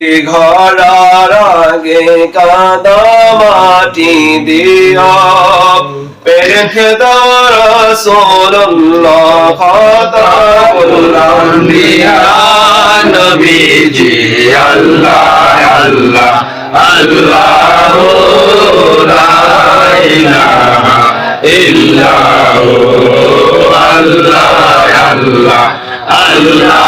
ঘরার আগে কাদা মাটি দিয়া। পেখে দারা সোল্লাহ খাতা আম্বিয়া নবীজি আল্লাহ আল্লাহ আল্লাহ লা আল্লাহ আল্লাহ আল্লাহ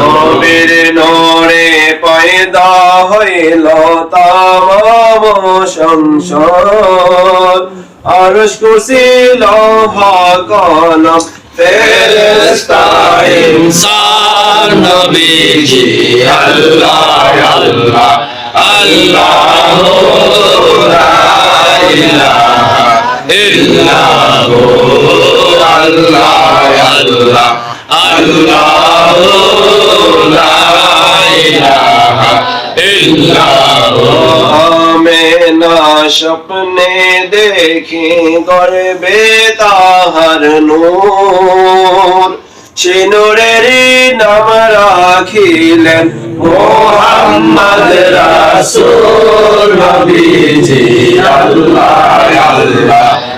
নবীর নোরে পয়দা হইল তামাম সংসার আরশ কুরসি লৌহা কলম ফেরেশতা ইনসান নবীজি আল্লাহ আল্লাহ আল্লাহ লা আল্লাহ আল্লাহ। আল্লাহ স্বপ্নে দেখি গর্বে তাহার নূর সে নাম রাখিলেন মোহাম্মদ রাসূল নবীজি আল্লাহ আল্লাহ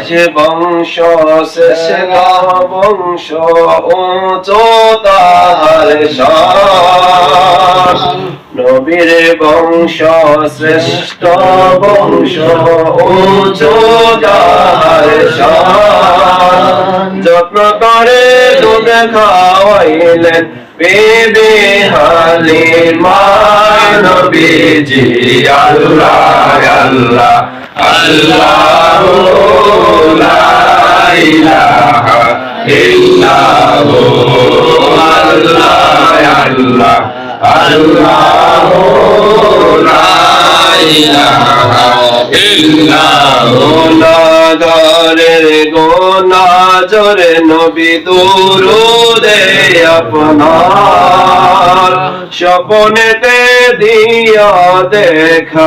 রাজ বংশ শেষ বংশ, উঁচ তাহার নবীর বংশ, শ্রেষ্ঠ বংশ, উঁচ তাহার যত্ন করে দুধ খাওয়াইলেন বেবে হালি মা নবীজি আল্লাহ আল্লাহ। আল্লাহ লা ইলাহা ইল্লাহু আল্লাহ আল্লাহ আল্লাহ লা ইলাহা ইল্লাহু গুনাগারের গোনা জোরে নবী দুরুদে আপনার স্বপনেতে দিয়া দেখা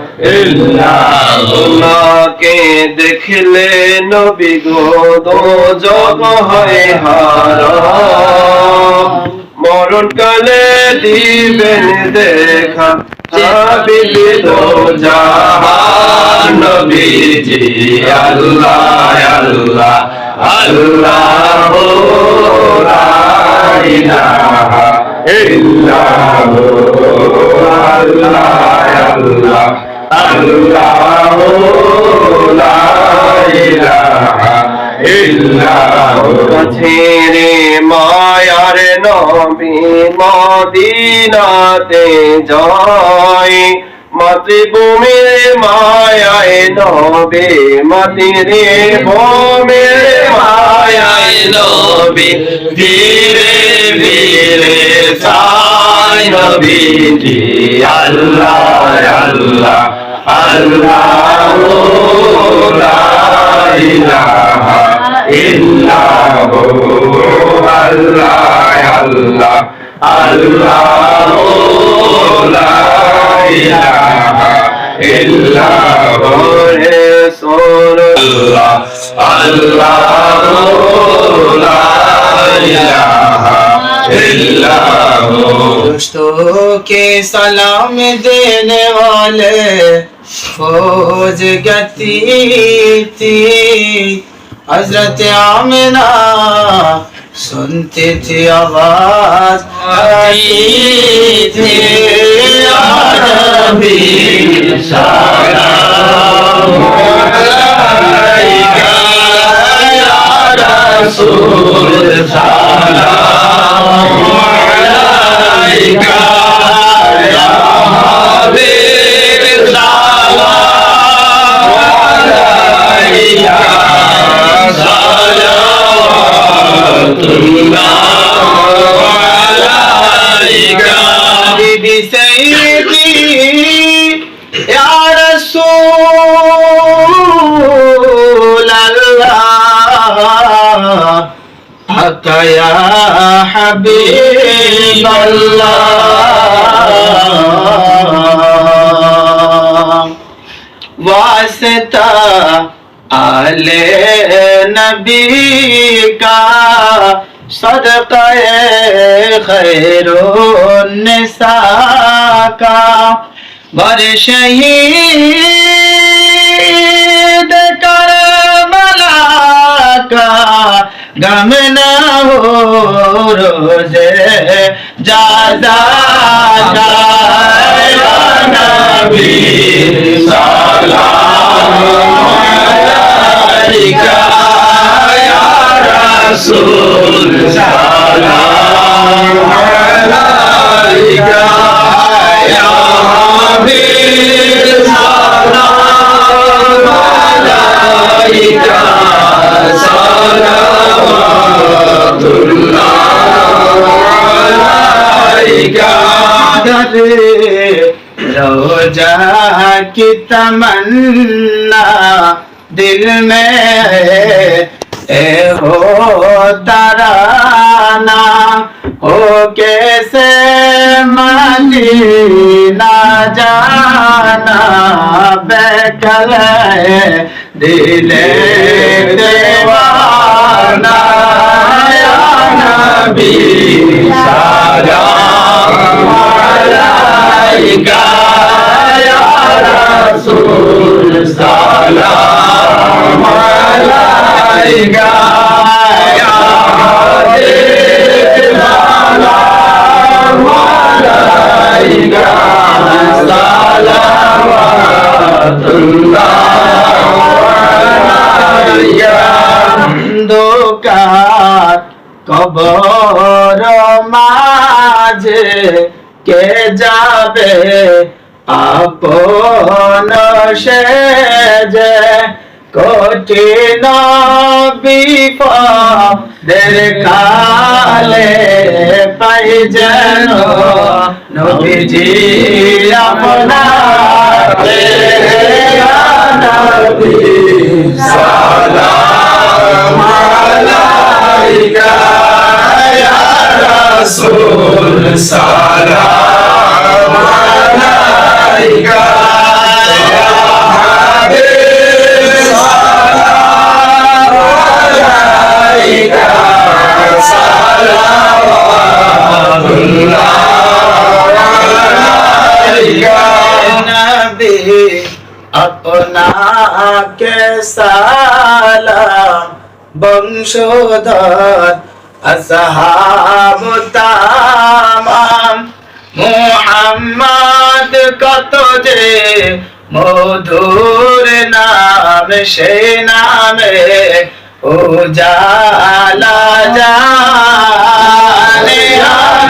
তোমাকে দেখলে নবী গো জগ হয় হারাম। মরণ কালে দিবেন দেখা হাবিবি দো জাহান। আল্লাহ। ছেড়ে মায়ার নবী মদিনাতে যায় মাতৃভূমির মায়ায় নবে মাতিরে ভূমির মায়ায় নবী ধীরে সাই নবীজি আল্লাহ আল্লাহ আল্লাহ আল্লাহ আল্লাহ दोस्तों के सलाम देने वाले फौज गति थी हजरत आमना सुनते थे आवाज आती थी आरबी सारा يا حبيب الله واسطه آلِ نبی کا صدقہِ خیر و نساء کا ورشہید کربلا کا غم نہ ہو، روز جازا کا۔ نبی، سلام আলাইকা ইয়া রাসূল সালাম আলাইকা রোজা কি তমন্না دل میں ہے اے ہو ترانہ ہو کیسے مدینہ جانا بیکل ہے دل دیوانا، یا نبی سلام علیکہ অন্ধকার কবর মাঝে কে যাবে? আপন সেজে কঠিন বিপদের পাই যেন নবীজি আপনাকে নবী সালাম আলাইকা আপনাকে সালাম বংশধর আসহাব তামাম মুহাম্মদ কত যে মধুর নাম সে নামে উজালা জানে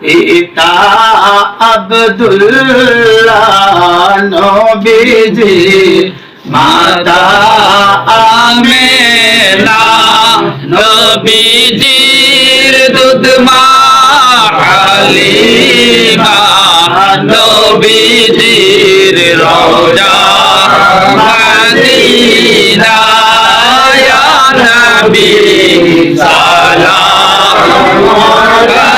পিতা আব্দুল্লাহ নবীজি, মাতা আমেনা নবীজির দুধ মা হালিমা, নবীজির রওজা মদিনা ইয়া নবী সালাম। আলাইকা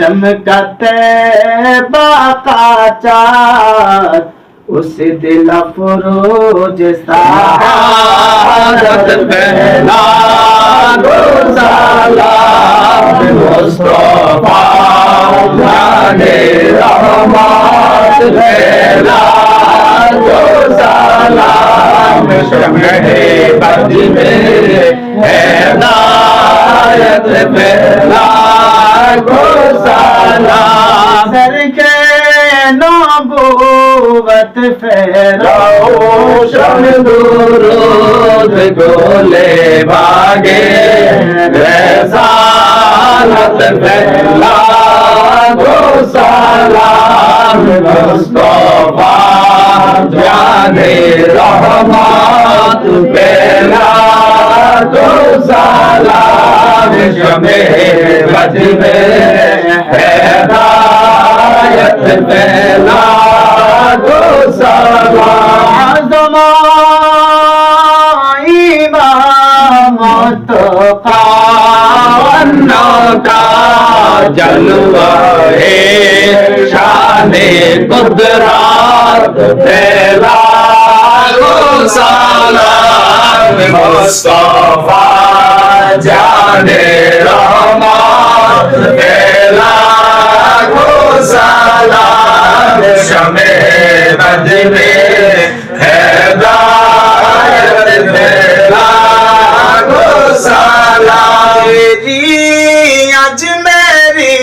چمکتے باقا چار اس دل فروج سارت پہلا گزالا مصطفیٰ جان رحمت پہلا گزالا شمع بد میں ہے نایت پہلا گزارا۔ سر کے نبوت پھیلاؤ شم درود گولے باگے رسالت پھیلا گسلام مصطفیٰ جان رحمت پھیلا گسلام شمع سمجھ میں ہدایت پہلا دو سوا کا کا ہے شان قدرات پھیلا دو مصطفیٰ جانے رحمان বেলা সালাম শমে মজমে হেদায়ত বেলা সালাম আজ মেরি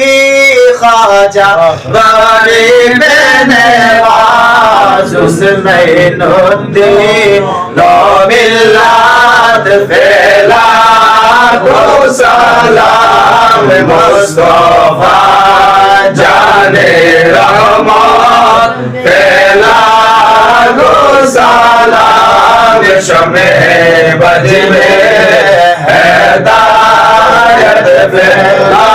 খাজা বারে বেনে বাসুস মেনুদ্দিন লো মিল্লাত বেলা वाजुस में नोते लो मिलाद फैला दो सलाम मुस्तफा जाने रहमत फैला दो सलाम शमे बज में हैदायत फैला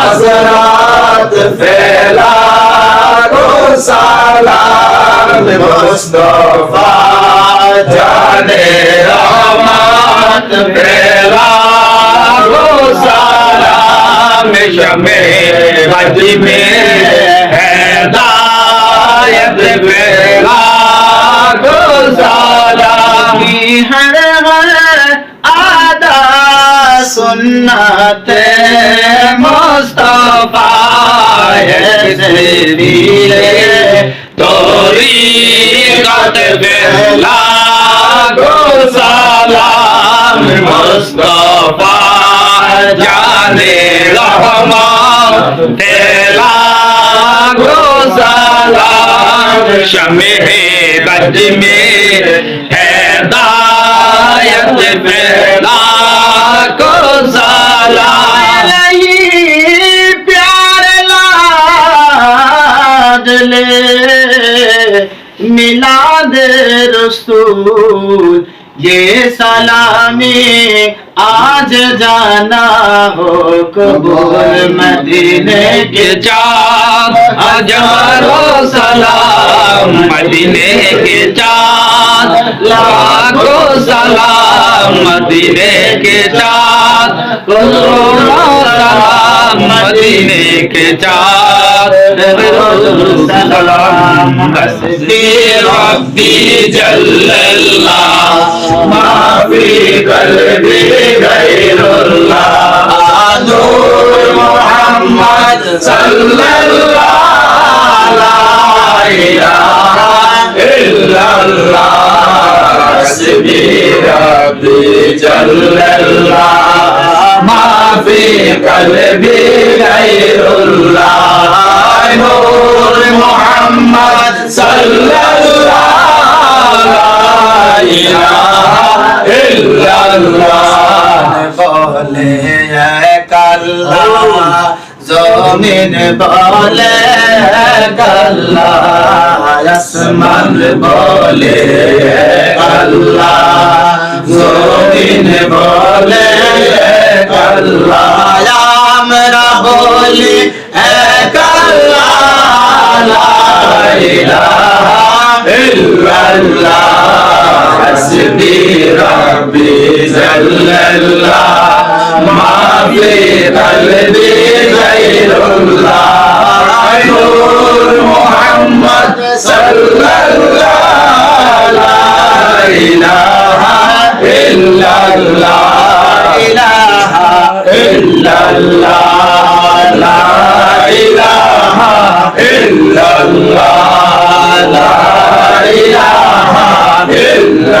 حضرات فیلا کو سلام مصطفیٰ جانے رحمت فیلا کو سلام شمع حج میں ہدایت فیلا کو سلام ہر ہر آدھا সুন্নতে মোস্তফা দিলে তোরি কত বেলা গোসালাম মোস্তফা জানে রহমান তেলা গোসালাম শমে বজ মে, হেদায়ত বেলা लाडले मिलाद रसूल ये सलामी आज जाना हो कबूल मदीने के चाँद हजारों सलाम मदीने के चाँद लाखों सलाम मदीने के चाँद करोड़ों सलाम मदीने के चाँद सलाम हस्बी रब्बी जल्लल्लाह माफी कल्बी गैरुल्लाह नूर मोहम्मद सल्लल्लाह ला इलाहा इल्लल्लाह हस्बी रब्बी जल्लल्लाह ما في قلبي غير الله نور محمد صلى الله لا إله إلا الله বলে এক আল্লাহ জমিন বলে আল্লাহ আসমান বলে আল্লাহ জমিন বলে আল্লাহ আমরা বলি এক আল্লাহ ইল্লাল্লাহ, হাসবি রাব্বি জাল্লাল্লাহ মা ফি কলবি গায়রুল্লাহ, নূর মুহাম্মদ সাল্লাল্লাহু লা ইলাহা ইল্লাল্লাহ। ইলাহা Allah, La ilaha illallah.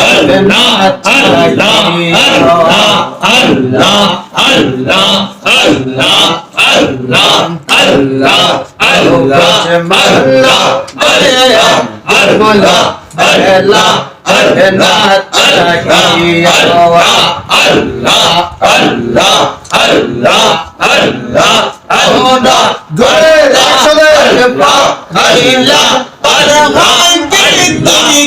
আল্লাহ Allah Allah Allah Allah Allah Allah Allah Allah Allah Allah Allah Allah Allah Allah Allah Allah Allah আল্লাহ গড়ে রাখবে আল্লাহ আল্লাহ আল্লাহ Allah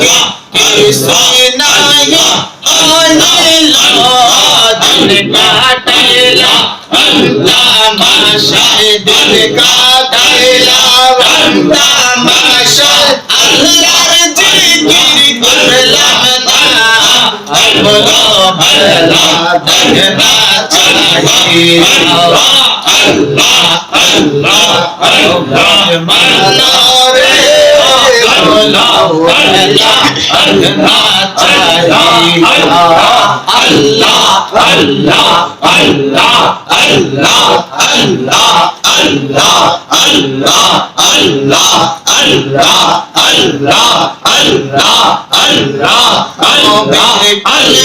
ऐसे नाया दिन काटेला अंतामाशा दिन काटेला अंतामाशा अल्लाह जिक्र करला अल्लाह अल्लाह दगना चाहिए अल्लाह अल्लाह अल्लाह अल्लाह मना रे Allah Allah Allah चाहिए Allah Allah Allah Allah Allah Allah Allah Allah Allah Allah Allah Allah Allah Allah Allah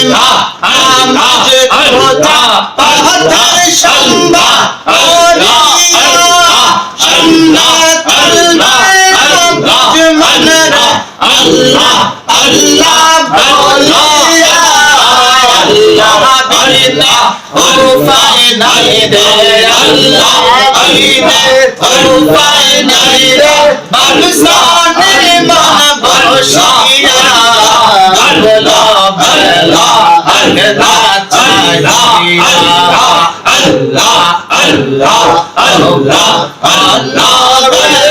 Allah পাহাড় সঙ্গা আল্লাহ Allah Allah Allah Allah Allah Allah Allah Allah Sarda I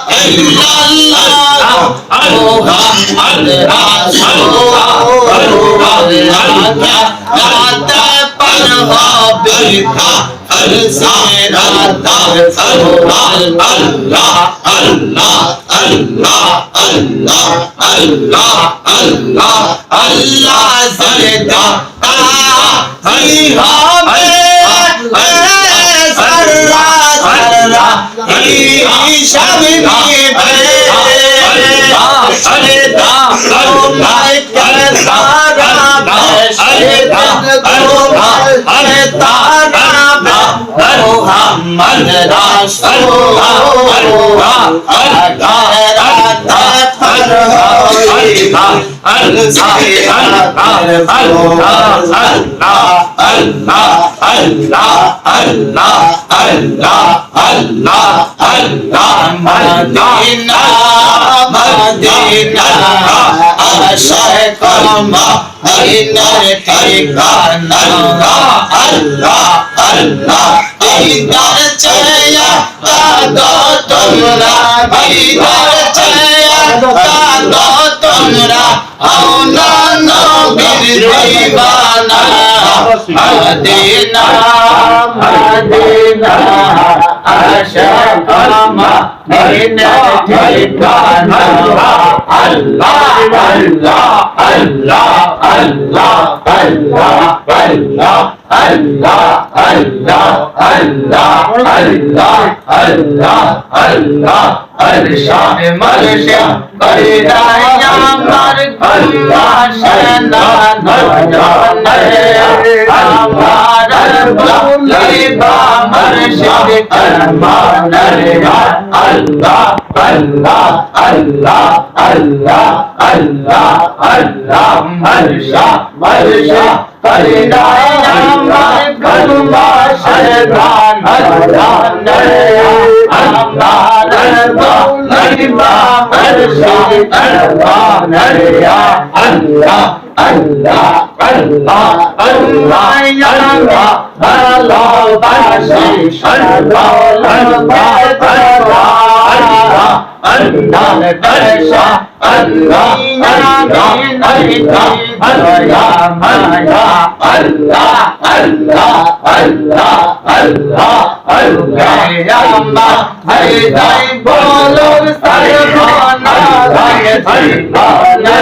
Allah Allah হিসাব নিবে আল্লাহ আল্লাহ আল্লাহ সারা Allah Allah Allah Muhammad রাসূলুল্লাহ Allah Allah Allah, Allah, Allah, Allah, Allah Allah Medina Medina আশায় কলমা আইনার ঠিকানা আল্লাহ Allah আল্লাহ আইনার ছায়া কাদো তোমরা আইনার ছায়া কাদো তোমরা আও না না दीवाना मदीना मदीना आशा मदीना ठिकाना अल्लाह अल्लाह अल्लाह अल्लाह अल्लाह अल्लाह Allah, Allah, Allah, Allah, Allah, Allah, Arşa marşa Bardaya markulla şena narcane Amar buliba marşa Ermanar ya Allah Allah Allah Allah Allah Allah Marşa marşa Bardaya markulla şena narcane الله الله الله الله يا الله الله الله الله يا الله الله باشي الله الله الله الله باشا الله الله الله আল্লাহ Allah Allah Allah Allah Allah Allah Allah আল্লাহ হায়দাই বলো সর্বনা রায় সর্বনা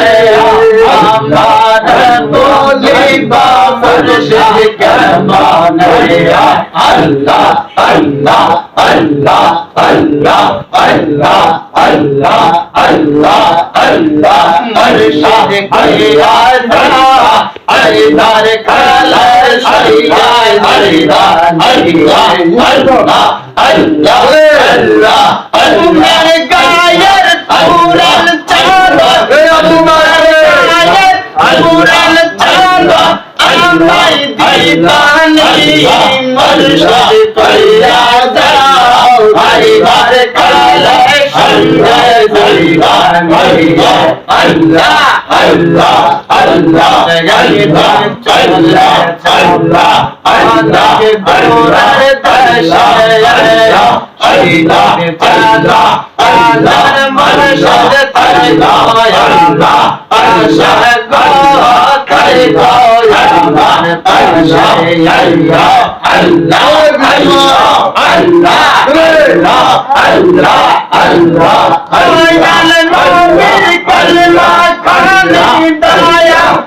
আমার বলিবা মুর্শিদ কেমন আল্লাহ Allah Allah Allah Allah Allah Allah আল্লাহ মুর্শিদ কিয়া அறிந்தார் colour அறிந்தாய் அறிந்தார் அறிந்தாய் அருந்தா அருந்தா அருந்தா அருந்தார் coir அருந்தார் சார்வா அருந்தார் coir அருந்தார் சார்வா அருந்தாய் திரிதான் மருஷா பரியா দাও আইবার কালা পরিবার পরিবার আল্লাহ আল্লাহ আল্লাহ গাইবার চল্লা চল্লা আল্লাহ পুরান দশয়া আল্লাহ আল্লাহ আল্লাহ মুর্শিদ আল্লাহ আল্লাহ আশা আল্লাহ Allah Allah Allah Allah Allah আল্লাহ কলমা কানে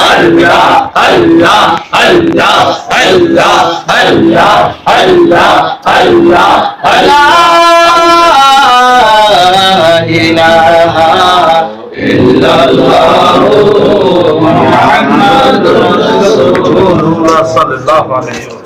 পাই দিবানি আল্লাহ আল্লাহ আল্লাহ কালা বলিয়া বলিয়া বলিয়া আল্লাহ আল্লাহ আল্লাহ আল্লাহ আল্লাহ আল্লাহ